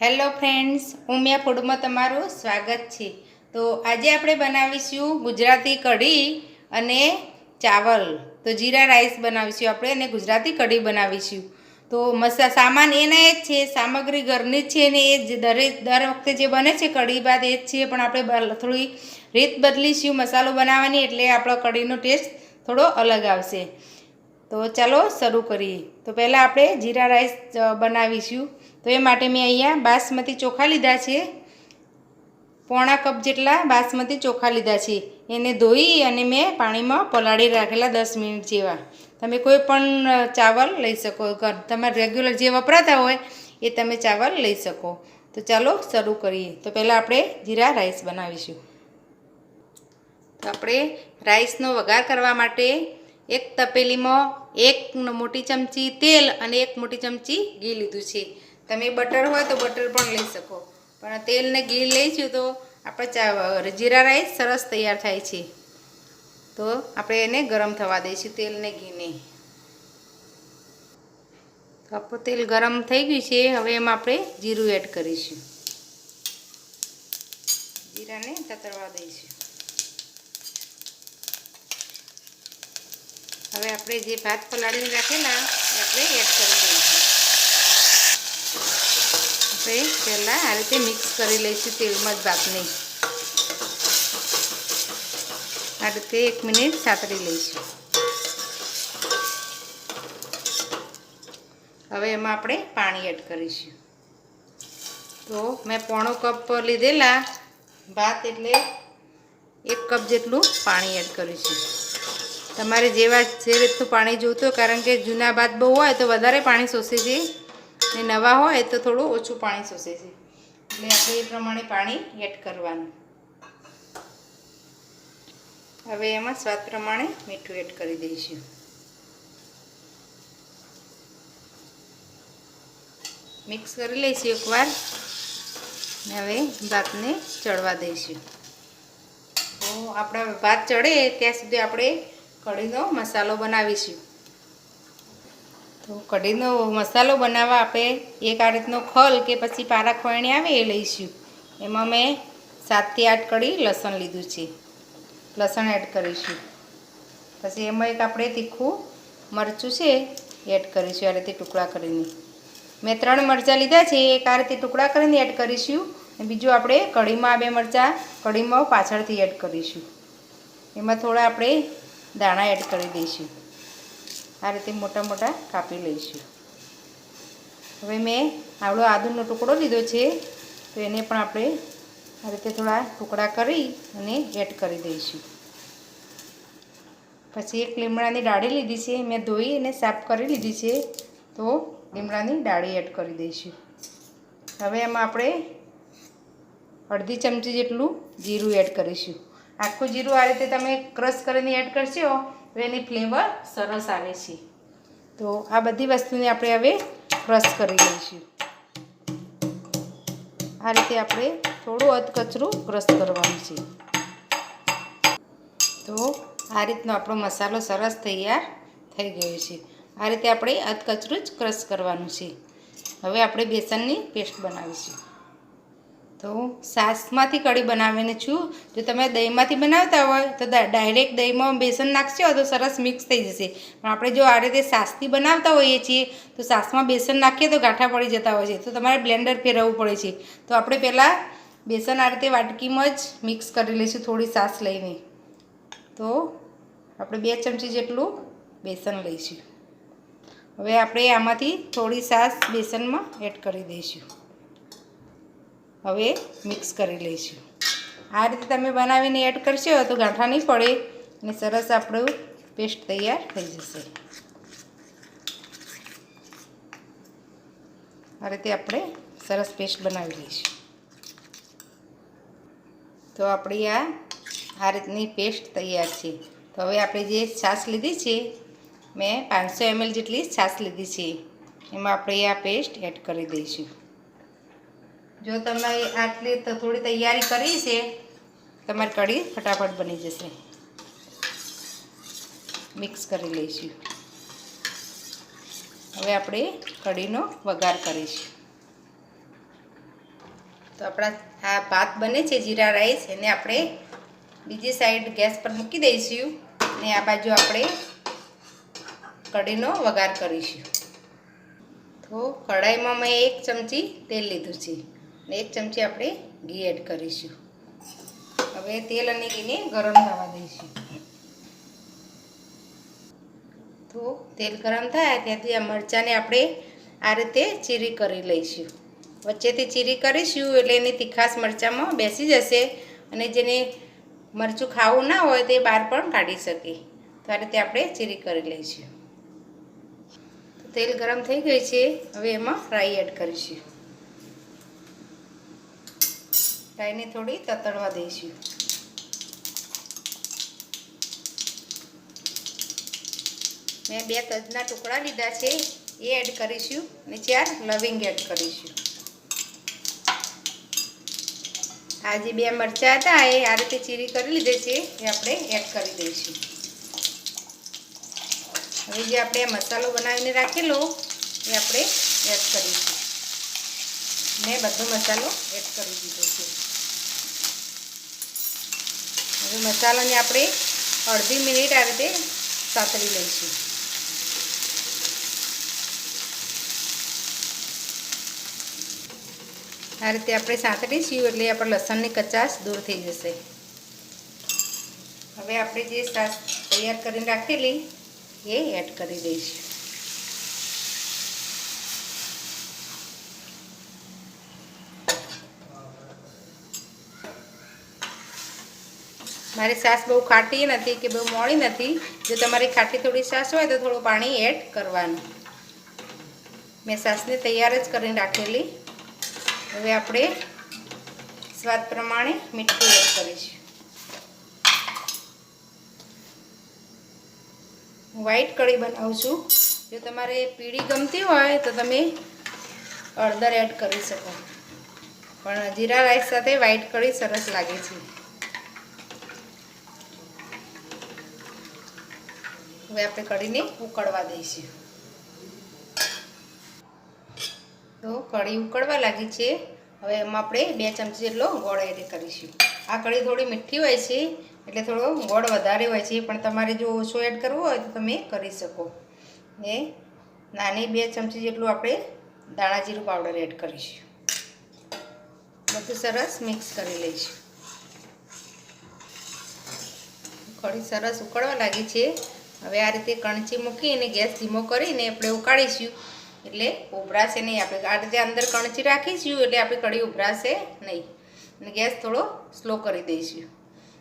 Hello friends Umiya ફૂડમાં તમારું સ્વાગત છે. તો આજે આપણે બનાવીશું ગુજરાતી કઢી અને ચાવલ. તો જીરા રાઈસ બનાવીશું આપણે અને ગુજરાતી કઢી બનાવીશું. તો મસા, સામાન એના એ જ છે, સામગ્રી ઘરની જ છે ને એ જ દરેક દર વખતે જે બને છે કઢી બાદ એ જ છે, પણ આપણે થોડી રીત બદલીશું મસાલો બનાવવાની એટલે આપણો કઢીનો ટેસ્ટ થોડો અલગ આવશે. તો ચાલો શરૂ કરીએ. તો પહેલાં આપણે જીરા રાઈસ બનાવીશું. તો એ માટે મેં અહીંયા બાસમતી ચોખા લીધા છે. પોણા કપ જેટલા બાસમતી ચોખા લીધા છે. એને ધોઈ અને મેં પાણીમાં પલાળી રાખેલા દસ મિનિટ જેવા. તમે કોઈ પણ ચાવલ લઈ શકો. ઘર- તમારે રેગ્યુલર જે વપરાતા હોય એ તમે ચાવલ લઈ શકો. તો ચાલો શરૂ કરીએ. તો પહેલાં આપણે જીરા રાઈસ બનાવીશું. તો આપણે રાઈસનો વઘાર કરવા માટે એક તપેલીમાં એક મોટી ચમચી તેલ અને એક મોટી ચમચી ઘી લીધું છે. તમે બટર હોય તો બટર પણ લઈ શકો. પણ તેલ ને ઘી લઈશું તો આપણે ચા જીરા રાઈસ સરસ તૈયાર થાય છે. તો આપણે એને ગરમ થવા દઈશું તેલ ને ઘીને. તો આપણું તેલ ગરમ થઈ ગયું છે, હવે એમાં આપણે જીરું એડ કરીશું. જીરાને તતરવા દઈશું. હવે આપણે જે ભાત પલાળીને રાખેલા એ આપણે એડ કરી દઈશું. આપણે પહેલાં આ રીતે મિક્સ કરી લઈશું તેલમાં જ ભાતને આ રીતે એક મિનિટ સાતરી લઈશું. હવે એમાં આપણે પાણી એડ કરીશું. તો મેં પોણો કપ લીધેલા ભાત એટલે એક કપ જેટલું પાણી એડ કરીશું. તમારે જેવા જે રીતનું પાણી જોઈતું કારણ કે જૂના ભાત બહુ હોય તો વધારે પાણી શોષે છે ને નવા હોય તો થોડું ઓછું પાણી શોષે છે. એટલે આપણે એ પ્રમાણે પાણી એડ કરવાનું. હવે એમાં સ્વાદ પ્રમાણે મીઠું એડ કરી દઈશું. મિક્સ કરી લઈશું એકવાર. હવે ભાતને ચડવા દઈશું. તો આપણા ભાત ચડે, ત્યાં સુધી આપણે કઢીનો મસાલો બનાવીશું. તો કઢીનો મસાલો બનાવવા આપણે એક આ રીતનો ખલ કે પછી પારા ખોયણી આવે એ લઈશું. એમાં મેં સાતથી આઠ કઢી લસણ લીધું છે. લસણ એડ કરીશું. પછી એમાં એક આપણે તીખું મરચું છે એડ કરીશું આ રીતે ટુકડા કરીને. મેં ત્રણ મરચાં લીધા છે, એક આ રીતે ટુકડા કરીને એડ કરીશું. અને બીજું આપણે કઢીમાં બે મરચાં કઢીમાં પાછળથી એડ કરીશું. એમાં થોડા આપણે દાણા એડ કરી દઈશું. આ રીતે મોટા મોટા કાપી લઈશું. હવે મેં આવડો આદુનો ટુકડો લીધો છે, તો એને પણ આપણે આ રીતે થોડા ટુકડા કરી અને એડ કરી દઈશું. પછી એક લીમડાની ડાળી લીધી છે, મેં ધોઈ અને સાફ કરી લીધી છે, તો લીમડાની ડાળી એડ કરી દઈશું. હવે એમાં આપણે અડધી ચમચી જેટલું જીરું એડ કરીશું. આખું જીરું આ રીતે તમે ક્રશ કરીને એડ કરશો એની ફ્લેવર સરસ આવે છે. તો આ બધી વસ્તુને આપણે હવે ક્રશ કરી લઈશું. આ રીતે આપણે થોડું અધકચરું ક્રશ કરવાનું છે. તો આ રીતનો આપણો મસાલો સરસ તૈયાર થઈ ગયો છે. આ રીતે આપણે અધકચરું જ ક્રશ કરવાનું છે. હવે આપણે બેસનની પેસ્ટ બનાવીશું. તો સાસમાંથી કઢી બનાવીને છું. જો તમે દહીંમાંથી બનાવતા હોય તો ડાયરેક્ટ દહીંમાં બેસન નાખશો તો સરસ મિક્સ થઈ જશે. પણ આપણે જો આ રીતે સાસથી બનાવતા હોઈએ છીએ, તો સાસમાં બેસન નાખીએ તો ગાંઠા પડી જતા હોય છે. તો તમારે બ્લેન્ડર ફેરવવું પડે છે. તો આપણે પહેલાં બેસન આ રીતે વાટકીમાં જ મિક્સ કરી લઈશું થોડી સાસ લઈને. તો આપણે બે ચમચી જેટલું બેસન લઈશું. હવે આપણે આમાંથી થોડી સાસ બેસનમાં એડ કરી દઈશું. હવે મિક્સ કરી લઈશું. આ રીતે તમે બનાવીને એડ કરશો તો ગાંઠા નહીં પડે અને સરસ આપણું પેસ્ટ તૈયાર થઈ જશે. આ રીતે આપણે સરસ પેસ્ટ બનાવી લઈશું. તો આપણી આ આ રીતની પેસ્ટ તૈયાર છે. તો હવે આપણે જે છાશ લીધી છે, મેં પાંચસો એમએલ જેટલી છાશ લીધી છે. એમાં આપણે આ પેસ્ટ એડ કરી દઈશું. જો તમે આટલી થોડી તૈયારી કરી છે, તમારી કઢી ફટાફટ બની જશે. મિક્સ કરી લઈશું. હવે આપણે કઢીનો વઘાર કરીશું. તો આપણા આ ભાત બને છે જીરા રાઈસ, એને આપણે બીજી સાઈડ ગેસ પર મૂકી દઈશું અને આ બાજુ આપણે કઢીનો વઘાર કરીશું. તો કઢાઈમાં મેં એક ચમચી તેલ લીધું છે. એક ચમચી આપણે ઘી એડ કરીશું. હવે તેલ અને ઘીને ગરમ થવા દઈશું. તો તેલ ગરમ થાય ત્યાંથી આ મરચાંને આપણે આ રીતે ચીરી કરી લઈશું. વચ્ચેથી ચીરી કરીશું એટલે એની તીખાસ મરચાંમાં બેસી જશે અને જેને મરચું ખાવું ના હોય તે બહાર પણ કાઢી શકે. તો આ રીતે આપણે ચીરી કરી લઈશું. તેલ ગરમ થઈ ગયું છે. હવે એમાં રાઈ એડ કરીશું. રાઈને થોડી તતડવા દઈશું. મેં બે તજના ટુકડા લીધા છે, એ એડ કરીશું અને ચાર લવિંગ એડ કરીશું. આ જે બે મરચાં હતા, એ આ રીતે ચીરી કરી લીધે છે, એ આપણે એડ કરી દઈશું. હવે જે આપણે મસાલો બનાવીને રાખેલો, એ આપણે એડ કરીશું. મેં બધો મસાલો એડ કરી દીધો છે. હવે મસાલાને આપણે અડધી મિનિટ આ રીતે સાતરી લઈશું. આ રીતે આપણે સાંતળીશું એટલે આપણે લસણની કચાશ દૂર થઈ જશે. હવે આપણે જે સાસ તૈયાર કરીને રાખેલી, એ એડ કરી દઈશું. મારી સાસ બહુ ખાટી નથી કે બહુ મોડી નથી. જો તમારી ખાટી થોડી સાસ હોય તો થોડું પાણી એડ કરવાનું. મેં સાસને તૈયાર જ કરીને રાખેલી. હવે આપણે સ્વાદ પ્રમાણે મીઠું એડ કરીશું. વ્હાઈટ કઢી બનાવું છું. જો તમારે પીળી ગમતી હોય તો તમે હળદર એડ કરી શકો. પણ જીરા રાઈસ સાથે વ્હાઈટ કઢી સરસ લાગે છે. હવે આપણે કઢીને ઉકળવા દઈશું. તો કઢી ઉકળવા લાગી છે. હવે એમાં આપણે બે ચમચી જેટલો ગોળ એડ કરીશું. આ કઢી થોડી મીઠી હોય છે, એટલે થોડો ગોળ વધારે હોય છે, પણ તમારે જો ઓછો એડ કરવો હોય તો તમે કરી શકો. ને નાની બે ચમચી જેટલું આપણે દાણા જીરું પાવડર એડ કરીશું. બધું સરસ મિક્સ કરી લઈશું. કઢી સરસ ઉકળવા લાગી છે. હવે આ રીતે કણચી મૂકીને ગેસ ધીમો કરીને આપણે ઉકાળીશું. એટલે ઉભરાશે નહીં. આપણે આ રીતે અંદર કણચી રાખીશું એટલે આપણી કઢી ઉભરાશે નહીં. અને ગેસ થોડો સ્લો કરી દઈશું.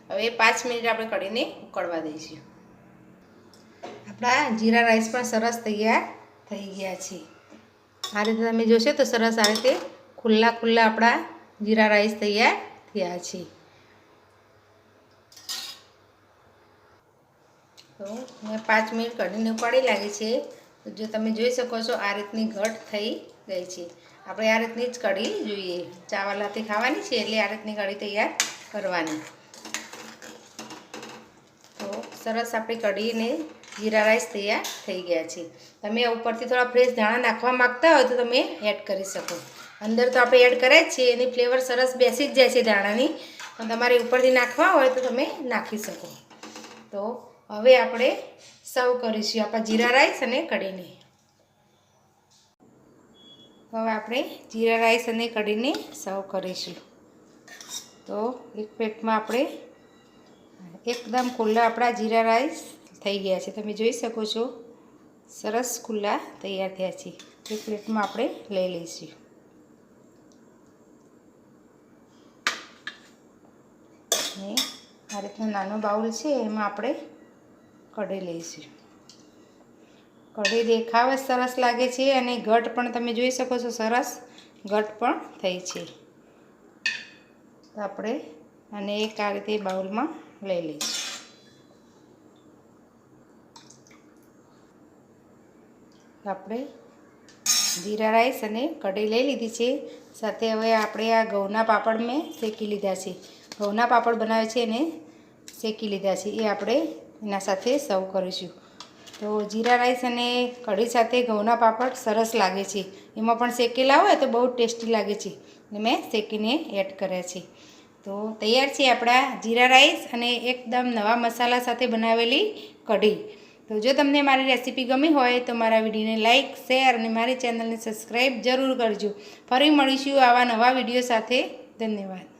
હવે પાંચ મિનિટ આપણે કઢીને ઉકળવા દઈશું. આપણા જીરા રાઈસ પણ સરસ તૈયાર થઈ ગયા છે. આ રીતે તમે જોશો તો સરસ આ રીતે ખુલ્લા ખુલ્લા આપણા જીરા રાઈસ તૈયાર થયા છે. તો મેં પાંચ મિનિટ કઢીને ઉકાળી લાગી છે. જો તમે જોઈ શકો છો આ રીતની ઘટ થઈ ગઈ છે. આપણે આ રીતની જ કઢી જોઈએ. ચાવલ હાથે ખાવાની છે એટલે આ રીતની કઢી તૈયાર કરવાની. તો સરસ આપણી કઢીને જીરા રાઈસ તૈયાર થઈ ગયા છે. તમે ઉપરથી થોડા ફ્રેશ ધાણા નાખવા માગતા હોય તો તમે એડ કરી શકો. અંદર તો આપણે એડ કર્યા જ છીએ એની ફ્લેવર સરસ બેસી જ જાય છે ધાણાની. પણ તમારે ઉપરથી નાખવા હોય તો તમે નાખી શકો. તો હવે આપણે સર્વ કરીશું આપણા જીરા રાઈસ અને કઢીને. હવે આપણે જીરા રાઈસ અને કઢીને સર્વ કરીશું. તો એક પ્લેટમાં આપણે એકદમ ખુલ્લા આપણા જીરા રાઈસ થઈ ગયા છે. તમે જોઈ શકો છો, સરસ ખુલ્લા તૈયાર થયા છે. એક પ્લેટમાં આપણે લઈ લઈશું. આ રીતનો નાનો બાઉલ છે, એમાં આપણે કઢી લઈશું કઢી દેખાવ જ સરસ લાગે છે અને ઘટ પણ તમે જોઈ શકો છો સરસ ઘટ પણ થઈ છે. આપણે અને એક આ રીતે બાઉલમાં લઈ લઈશું. આપણે જીરા રાઈસ અને કઢી લઈ લીધી છે. સાથે હવે આપણે આ ઘઉંના પાપડ મેં શેકી લીધા છે. ઘઉંના પાપડ બનાવે છે એને શેકી લીધા છે. એ આપણે એના સાથે સર્વ કરીશું. તો જીરા રાઈસ અને કઢી સાથે ઘઉંના પાપડ સરસ લાગે છે. એમાં પણ શેકેલા હોય તો બહુ ટેસ્ટી લાગે છે. અને મેં શેકીને એડ કર્યા છે. તો તૈયાર છે આપણા જીરા રાઈસ અને એકદમ નવા મસાલા સાથે બનાવેલી કઢી. તો જો તમને મારી રેસીપી ગમી હોય તો મારા વિડીયોને લાઇક શેર અને મારી ચેનલને સબસ્ક્રાઈબ જરૂર કરજો. ફરી મળીશું આવા નવા વીડિયો સાથે. ધન્યવાદ.